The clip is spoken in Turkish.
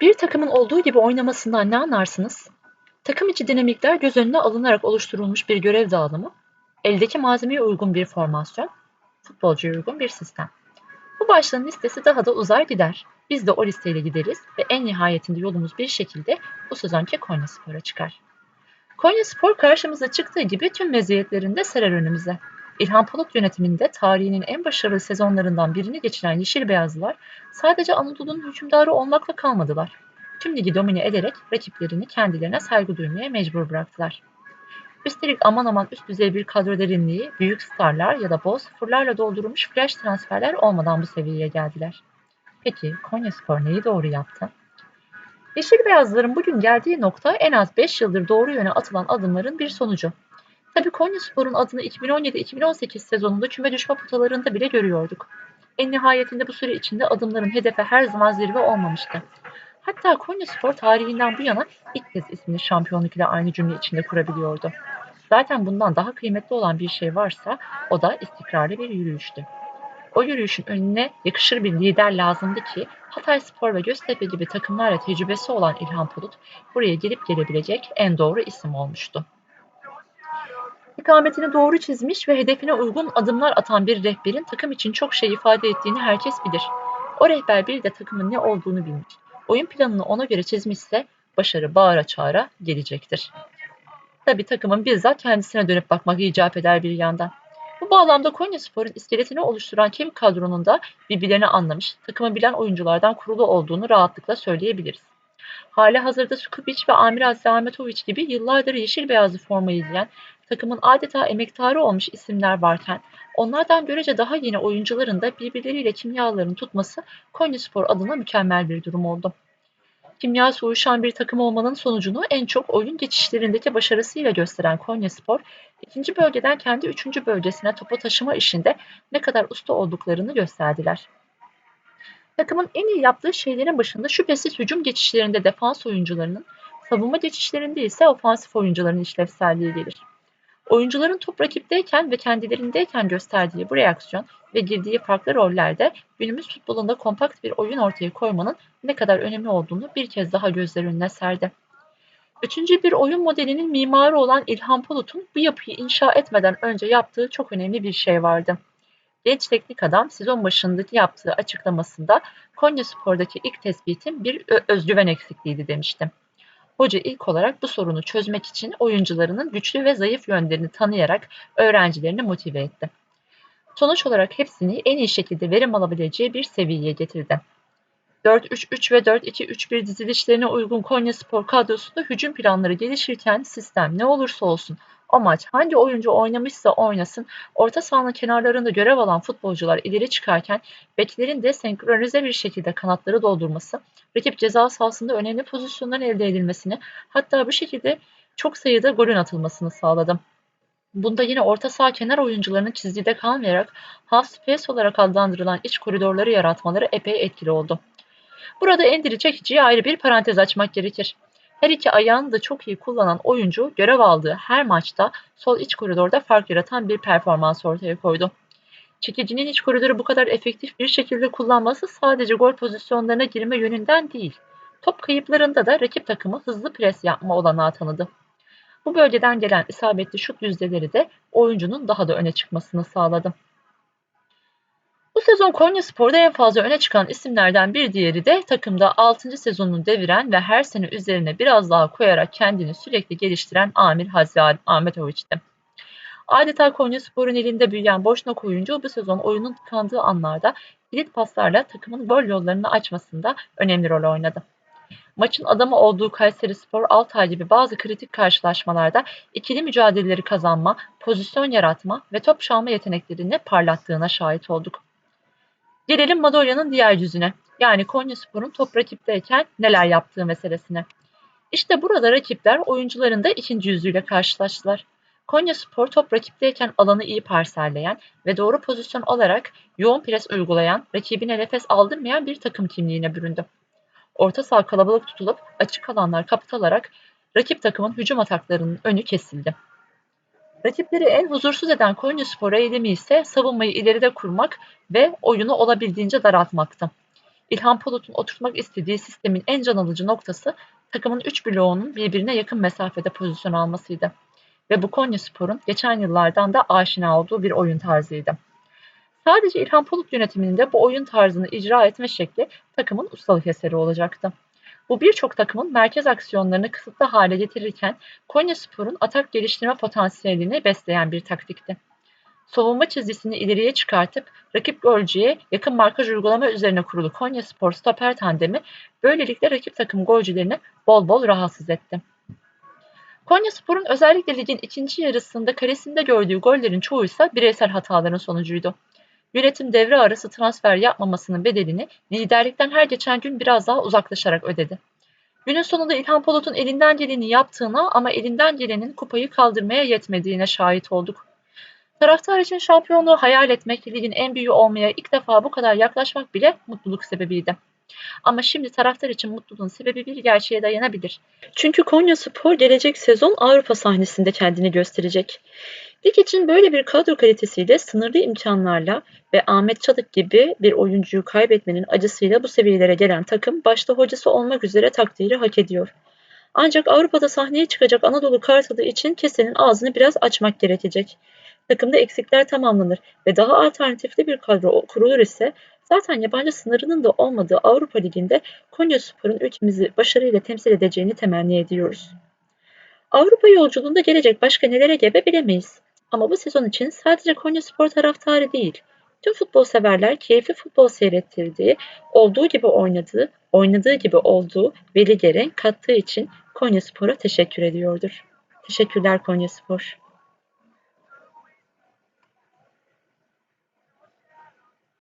Bir takımın olduğu gibi oynamasından ne anlarsınız? Takım içi dinamikler göz önüne alınarak oluşturulmuş bir görev dağılımı, eldeki malzemeye uygun bir formasyon, futbolcuya uygun bir sistem. Bu başlığın listesi daha da uzar gider. Biz de o listeyle gideriz ve en nihayetinde yolumuz bir şekilde bu sezonki Konya Spor'a çıkar. Konya Spor karşımıza çıktığı gibi tüm meziyetlerinde serer önümüze. İlhan Palut yönetiminde tarihinin en başarılı sezonlarından birini geçiren Yeşil Beyazlılar sadece Anadolu'nun hükümdarı olmakla kalmadılar. Tüm ligi domine ederek rakiplerini kendilerine saygı duymaya mecbur bıraktılar. Üstelik aman aman üst düzey bir kadro derinliği, büyük starlar ya da bol sıfırlarla doldurulmuş flash transferler olmadan bu seviyeye geldiler. Peki Konya Spor neyi doğru yaptı? Yeşil Beyazlıların bugün geldiği nokta en az 5 yıldır doğru yöne atılan adımların bir sonucu. Tabii Konyaspor'un adını 2017-2018 sezonunda küme düşme potalarında bile görüyorduk. En nihayetinde bu süre içinde adımların hedefe her zaman zirve olmamıştı. Hatta Konyaspor tarihinden bu yana ilk kez ismini şampiyonluk ile aynı cümle içinde kurabiliyordu. Zaten bundan daha kıymetli olan bir şey varsa o da istikrarlı bir yürüyüştü. O yürüyüşün önüne yakışır bir lider lazımdı ki Hatay Spor ve Göztepe gibi takımlarla tecrübesi olan İlhan Bulut buraya gelip gelebilecek en doğru isim olmuştu. İkametini doğru çizmiş ve hedefine uygun adımlar atan bir rehberin takım için çok şey ifade ettiğini herkes bilir. O rehber bir de takımın ne olduğunu bilmiş. Oyun planını ona göre çizmişse başarı bağıra çağıra gelecektir. Tabi takımın bizzat kendisine dönüp bakmak icap eder bir yandan. Bu bağlamda Konyaspor'un iskeletini oluşturan kemik kadronun da birbirlerini anlamış, takımı bilen oyunculardan kurulu olduğunu rahatlıkla söyleyebiliriz. Hali hazırda Sukubic ve Amir Aziz Ahmetoviç gibi yıllardır yeşil beyazlı formayı giyen takımın adeta emektarı olmuş isimler varken onlardan görece daha yeni oyuncuların da birbirleriyle kimyalarını tutması Konyaspor adına mükemmel bir durum oldu. Kimyası uyuşan bir takım olmanın sonucunu en çok oyun geçişlerindeki başarısıyla gösteren Konyaspor, ikinci bölgeden kendi üçüncü bölgesine topu taşıma işinde ne kadar usta olduklarını gösterdiler. Takımın en iyi yaptığı şeylerin başında şüphesiz hücum geçişlerinde defans oyuncularının, savunma geçişlerinde ise ofansif oyuncuların işlevselliği gelir. Oyuncuların top rakipteyken ve kendilerindeyken gösterdiği bu reaksiyon ve girdiği farklı rollerde günümüz futbolunda kompakt bir oyun ortaya koymanın ne kadar önemli olduğunu bir kez daha gözler önüne serdi. Üçüncü bir oyun modelinin mimarı olan İlhan Bulut'un bu yapıyı inşa etmeden önce yaptığı çok önemli bir şey vardı. Genç teknik adam sezon başındaki yaptığı açıklamasında Konya Spor'daki ilk tespitim bir özgüven eksikliğiydi demişti. Hoca ilk olarak bu sorunu çözmek için oyuncularının güçlü ve zayıf yönlerini tanıyarak öğrencilerini motive etti. Sonuç olarak hepsini en iyi şekilde verim alabileceği bir seviyeye getirdi. 4-3-3 ve 4-2-3-1 dizilişlerine uygun Konya Spor kadrosunda hücum planları gelişirken sistem ne olursa olsun o maç hangi oyuncu oynamışsa oynasın orta sahanın kenarlarında görev alan futbolcular ileri çıkarken beklerin de senkronize bir şekilde kanatları doldurması, rakip ceza sahasında önemli pozisyonların elde edilmesini hatta bu şekilde çok sayıda golün atılmasını sağladı. Bunda yine orta saha kenar oyuncularının çizgide kalmayarak half space olarak adlandırılan iç koridorları yaratmaları epey etkili oldu. Burada Endiri Çekici'ye ayrı bir parantez açmak gerekir. Her iki ayağını da çok iyi kullanan oyuncu görev aldığı her maçta sol iç koridorda fark yaratan bir performans ortaya koydu. Çekicinin iç koridoru bu kadar efektif bir şekilde kullanması sadece gol pozisyonlarına girme yönünden değil, top kayıplarında da rakip takımı hızlı pres yapma olanağı tanıdı. Bu bölgeden gelen isabetli şut yüzdeleri de oyuncunun daha da öne çıkmasını sağladı. Sezon Konya Spor'da en fazla öne çıkan isimlerden bir diğeri de takımda 6. sezonunu deviren ve her sene üzerine biraz daha koyarak kendini sürekli geliştiren Amir Hazri Ahmetoviç'ti. Adeta Konya Spor'un elinde büyüyen boşnak oyuncu bu sezon oyunun tıkandığı anlarda kilit paslarla takımın gol yollarını açmasında önemli rol oynadı. Maçın adamı olduğu Kayseri Spor Altay gibi bazı kritik karşılaşmalarda ikili mücadeleleri kazanma, pozisyon yaratma ve top çalma yeteneklerini parlattığına şahit olduk. Gelelim Madolya'nın diğer yüzüne. Yani Konyaspor'un top rakipteyken neler yaptığı meselesine. İşte burada rakipler oyuncuların da ikinci yüzüyle karşılaştılar. Konya Spor top rakipteyken alanı iyi parselleyen ve doğru pozisyon alarak yoğun pres uygulayan, rakibine nefes aldırmayan bir takım kimliğine büründü. Orta saha kalabalık tutulup açık alanlar kapatılarak rakip takımın hücum ataklarının önü kesildi. Rakipleri en huzursuz eden Konyaspor eylemi ise savunmayı ileride kurmak ve oyunu olabildiğince daraltmaktı. İlhan Palut'un oturtmak istediği sistemin en can alıcı noktası takımın üç bloğunun birbirine yakın mesafede pozisyon almasıydı. Ve bu Konyaspor'un geçen yıllardan da aşina olduğu bir oyun tarzıydı. Sadece İlhan Palut yönetiminde bu oyun tarzını icra etme şekli takımın ustalık eseri olacaktı. Bu birçok takımın merkez aksiyonlarını kısıtlı hale getirirken Konyaspor'un atak geliştirme potansiyelini besleyen bir taktikti. Savunma çizgisini ileriye çıkartıp rakip golcüye yakın markaj uygulama üzerine kurulu Konyaspor stoper tandemi böylelikle rakip takım golcülerini bol bol rahatsız etti. Konyaspor'un özellikle ligin ikinci yarısında kalesinde gördüğü gollerin çoğu ise bireysel hataların sonucuydu. Yönetim devre arası transfer yapmamasının bedelini liderlikten her geçen gün biraz daha uzaklaşarak ödedi. Günün sonunda İlhan Polat'ın elinden geleni yaptığına ama elinden gelenin kupayı kaldırmaya yetmediğine şahit olduk. Taraftar için şampiyonluğu hayal etmek, ligin en büyüğü olmaya ilk defa bu kadar yaklaşmak bile mutluluk sebebiydi. Ama şimdi taraftar için mutluluğun sebebi bir gerçeğe dayanabilir. Çünkü Konya Spor gelecek sezon Avrupa sahnesinde kendini gösterecek. Lig için böyle bir kadro kalitesiyle sınırlı imkanlarla ve Ahmet Çalık gibi bir oyuncuyu kaybetmenin acısıyla bu seviyelere gelen takım başta hocası olmak üzere takdiri hak ediyor. Ancak Avrupa'da sahneye çıkacak Anadolu Kartalı için kesenin ağzını biraz açmak gerekecek. Takımda eksikler tamamlanır ve daha alternatifli bir kadro kurulur ise zaten yabancı sınırının da olmadığı Avrupa Ligi'nde Konyaspor'un ülkemizi başarıyla temsil edeceğini temenni ediyoruz. Avrupa yolculuğunda gelecek başka nelere gebe bilemeyiz. Ama bu sezon için sadece Konyaspor taraftarı değil, tüm futbol severler keyifli futbol seyrettirdiği, olduğu gibi oynadığı, oynadığı gibi olduğu ve lige renk kattığı için Konyaspor'a teşekkür ediyordur. Teşekkürler Konyaspor.